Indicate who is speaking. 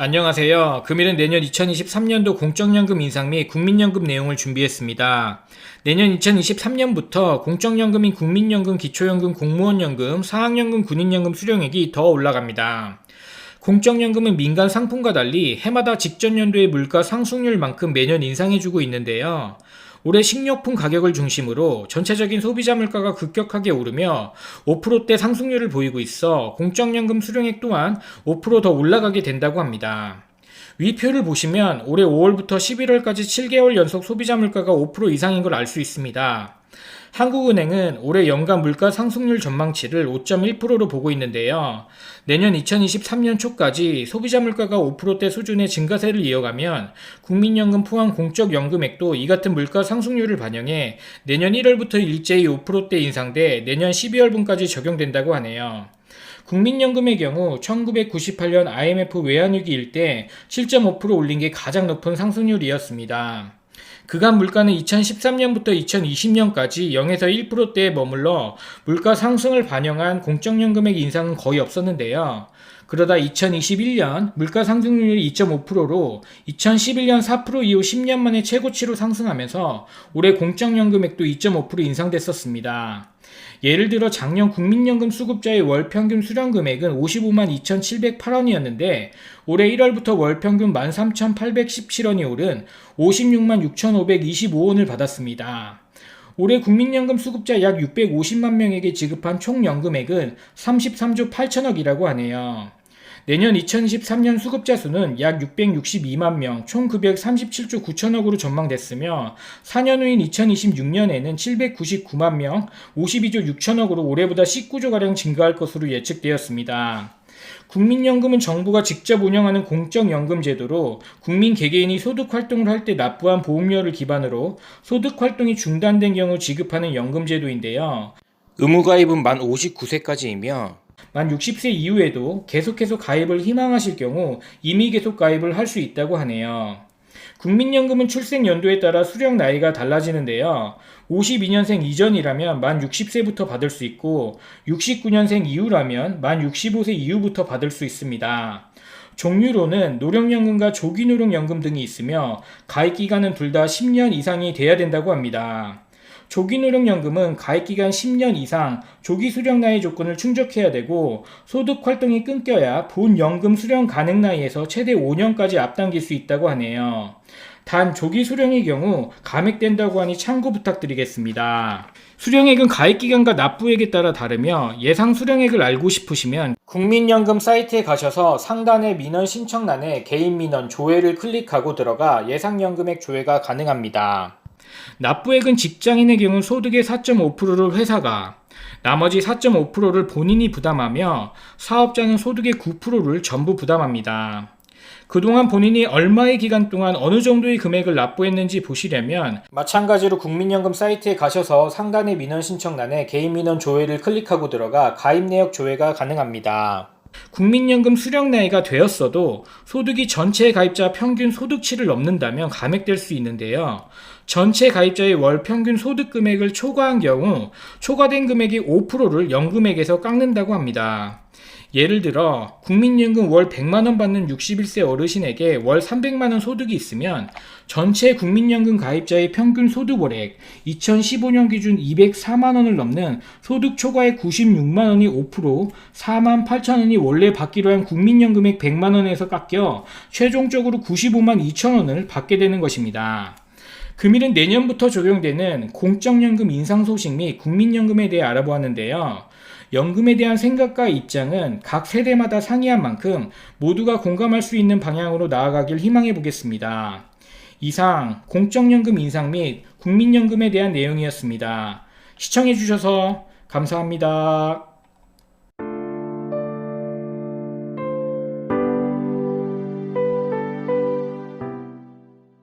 Speaker 1: 안녕하세요. 금일은 내년 2023년도 공적연금 인상 및 국민연금 내용을 준비했습니다. 내년 2023년부터 공적연금인 국민연금, 기초연금, 공무원연금, 사학연금, 군인연금 수령액이 더 올라갑니다. 공적연금은 민간 상품과 달리 해마다 직전 연도의 물가 상승률만큼 매년 인상해주고 있는데요. 올해 식료품 가격을 중심으로 전체적인 소비자 물가가 급격하게 오르며 5%대 상승률을 보이고 있어 공적연금 수령액 또한 5%더 올라가게 된다고 합니다. 위 표를 보시면 올해 5월부터 11월까지 7개월 연속 소비자 물가가 5% 이상인 걸 알 수 있습니다. 한국은행은 올해 연간 물가 상승률 전망치를 5.1%로 보고 있는데요. 내년 2023년 초까지 소비자 물가가 5%대 수준의 증가세를 이어가면 국민연금 포함 공적연금액도 이 같은 물가 상승률을 반영해 내년 1월부터 일제히 5%대 인상돼 내년 12월분까지 적용된다고 하네요. 국민연금의 경우 1998년 IMF 외환위기 일 때 7.5% 올린 게 가장 높은 상승률이었습니다. 그간 물가는 2013년부터 2020년까지 0에서 1%대에 머물러 물가 상승을 반영한 공적연금액 인상은 거의 없었는데요. 그러다 2021년 물가 상승률이 2.5%로 2011년 4% 이후 10년 만에 최고치로 상승하면서 올해 공적연금액도 2.5% 인상됐었습니다. 예를 들어 작년 국민연금 수급자의 월 평균 수령 금액은 55만 2,708원이었는데 올해 1월부터 월 평균 13,817원이 오른 56만 6,525원을 받았습니다. 올해 국민연금 수급자 약 650만 명에게 지급한 총 연금액은 33조 8천억이라고 하네요. 내년 2023년 수급자 수는 약 662만 명, 총 급여 37조 9천억으로 전망됐으며 4년 후인 2026년에는 799만 명, 52조 6천억으로 올해보다 19조가량 증가할 것으로 예측되었습니다. 국민연금은 정부가 직접 운영하는 공적연금 제도로 국민 개개인이 소득 활동을 할 때 납부한 보험료를 기반으로 소득 활동이 중단된 경우 지급하는 연금 제도인데요. 의무 가입은 만 59세까지이며 만 60세 이후에도 계속해서 가입을 희망하실 경우 이미 계속 가입을 할 수 있다고 하네요. 국민연금은 출생 연도에 따라 수령 나이가 달라지는데요. 52년생 이전이라면 만 60세부터 받을 수 있고 69년생 이후라면 만 65세 이후부터 받을 수 있습니다. 종류로는 노령연금과 조기노령연금 등이 있으며 가입 기간은 둘 다 10년 이상이 돼야 된다고 합니다. 조기노령연금은 가입기간 10년 이상 조기 수령 나이 조건을 충족해야 되고 소득 활동이 끊겨야 본 연금 수령 가능 나이에서 최대 5년까지 앞당길 수 있다고 하네요. 단 조기 수령의 경우 감액된다고 하니 참고 부탁드리겠습니다. 수령액은 가입기간과 납부액에 따라 다르며 예상 수령액을 알고 싶으시면 국민연금 사이트에 가셔서 상단의 민원 신청란에 개인 민원 조회를 클릭하고 들어가 예상연금액 조회가 가능합니다. 납부액은 직장인의 경우 소득의 4.5%를 회사가, 나머지 4.5%를 본인이 부담하며 사업자는 소득의 9%를 전부 부담합니다. 그동안 본인이 얼마의 기간 동안 어느 정도의 금액을 납부했는지 보시려면 마찬가지로 국민연금 사이트에 가셔서 상단의 민원 신청란에 개인 민원 조회를 클릭하고 들어가 가입 내역 조회가 가능합니다. 국민연금 수령 나이가 되었어도 소득이 전체 가입자 평균 소득치를 넘는다면 감액될 수 있는데요. 전체 가입자의 월 평균 소득 금액을 초과한 경우 초과된 금액의 5%를 연금액에서 깎는다고 합니다. 예를 들어 국민연금 월 100만원 받는 61세 어르신에게 월 300만원 소득이 있으면 전체 국민연금 가입자의 평균 소득 월액 2015년 기준 204만원을 넘는 소득 초과의 96만원이 5% 4만 8천원이 원래 받기로 한 국민연금액 100만원에서 깎여 최종적으로 95만 2천원을 받게 되는 것입니다. 금일은 내년부터 적용되는 공적연금 인상 소식 및 국민연금에 대해 알아보았는데요. 연금에 대한 생각과 입장은 각 세대마다 상이한 만큼 모두가 공감할 수 있는 방향으로 나아가길 희망해 보겠습니다. 이상 공적연금 인상 및 국민연금에 대한 내용이었습니다. 시청해 주셔서 감사합니다.